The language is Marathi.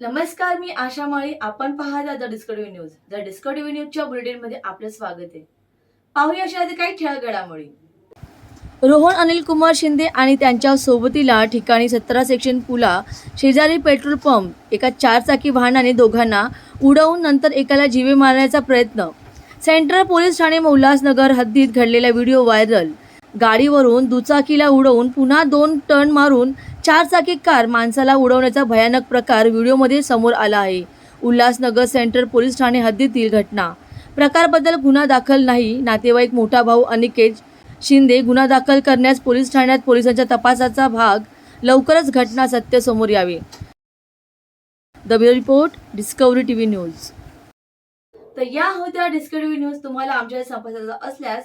नमस्कार मी आशा माळी. आपण पाहता the Discovery news. The Discovery न्यूजच्या बुलेटिनमध्ये आपलं स्वागत आहे. पाहूया अशा काही ठळक घडामोडी रोहन अनिल कुमार शिंदे आणि त्यांच्या सोबतीला ठिकाणी सतरा सेक्शन पुला शेजारी पेट्रोल पंप एका चारचाकी वाहनाने दोघांना उडवून नंतर एकाला जीवे मारण्याचा प्रयत्न. सेंट्रल पोलीस ठाणे उल्हासनगर हद्दीत घडलेला व्हिडिओ व्हायरल. गाडीवरून दुचाकीला उडवून पुन्हा दोन टर्न मारून चारचाकी कार माणसाला उडवण्याचा भयानक प्रकार व्हिडिओमध्ये समोर आला आहे. उल्हासनगर सेंट्रल पोलीस ठाणे हद्दीतील घटना. प्रकारबद्दल गुन्हा दाखल नाही नातेवाईक मोठा भाऊ अनिकेत शिंदे गुन्हा दाखल करण्यास पोलीस ठाण्यात पोलिसांच्या तपासाचा भाग. लवकरच घटना सत्य समोर यावे. The report Discovery TV news. तर या होत्या डिस्कवरी न्यूज. तुम्हाला आमच्या संपर्काचा असल्यास